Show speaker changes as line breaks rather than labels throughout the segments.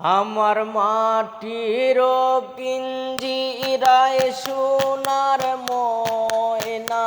আমার মাটির পিঞ্জিরায় সোনার ময়না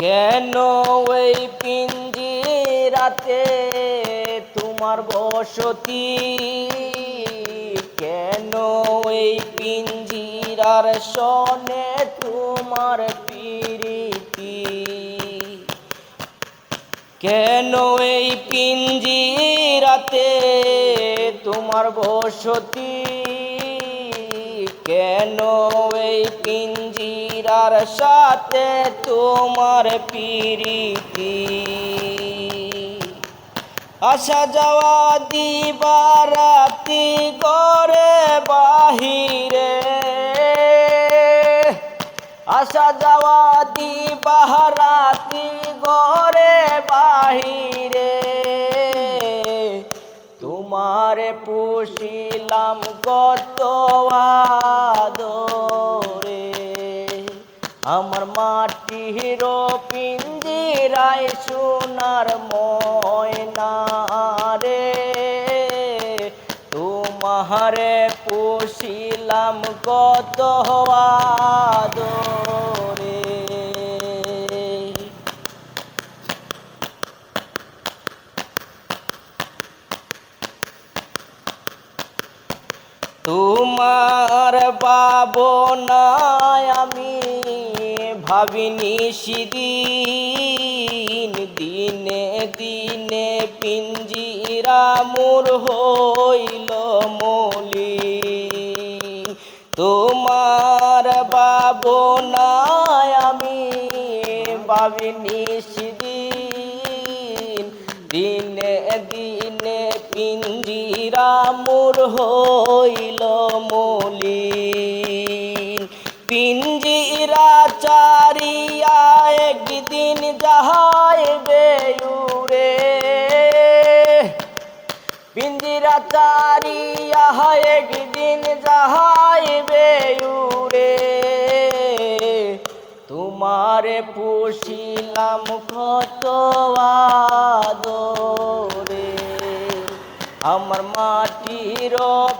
কেন ওই পিঞ্জিরাতে তোমার বসতি? কেন ওই পিঞ্জিরার সনে তোমার পিরিতি? কেন এই পিঞ্জিরাতে তোমার বসতি? কেন এই পিঞ্জিরার সাথে তোমার পিরিতি। আসা যাওয়া দিবারাতি করে বাহিরে। আসা যাওয়া দিবারাতি ঘরে বাহিরে। তোমারে পুষিলাম কত আদরে। আমার মাটি মাটির পিঞ্জিরায় সোনার ময়না রে তোমারে পুষিলাম কত আদরে। তোমার পাবনায় আমি ভাবিনি সেদিন দিনে দিনে পিঞ্জিরা মোর হইল মলি। তোমার পাবনায় আমি ভাবিনি সেদিন দিনে দিনে পিঞ্জিরা মোর হইল মলিন পিঞ্জিরা চারিয়া একদিন যাহাই বেউরে। পিঞ্জিরা চারিয়া একদিন যাহাই বেউরে। তোমারে পুষিলাম কত আদরে। আমার মাটির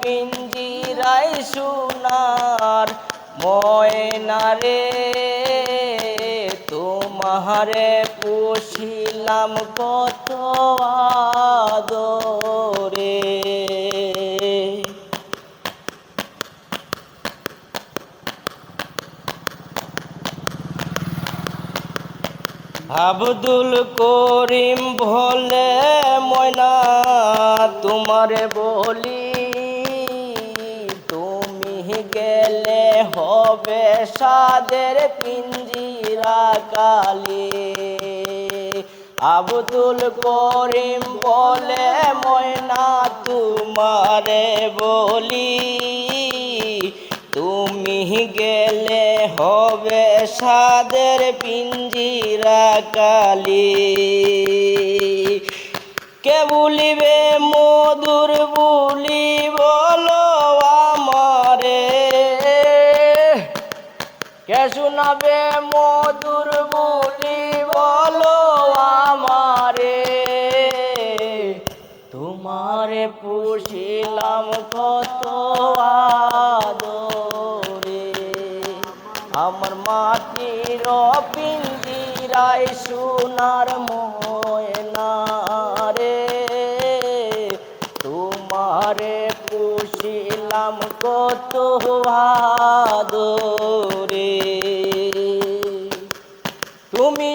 পিঞ্জিরাই সোনার ময়নারে তোমারে পুষিলাম কত আদরে। আব্দুল করিম ভোলে ময়না তোমারে বলি গেলে হবে সাদের পিঞ্জিরা কালি আব্দুল করিম বলে, ময়না তোমারে বলি, তুমি গেলে হবে সাদের পিঞ্জিরা কালি কে বলিবে মধুর বুলি বলো কে শুনাবে মধুর বলি? বলো আমারে। তোমারে পুষিলাম কত আদরে। আমার মাটির পিন্দিরায় সোনার ময়না রে। তোমারে পুষিলাম কত আ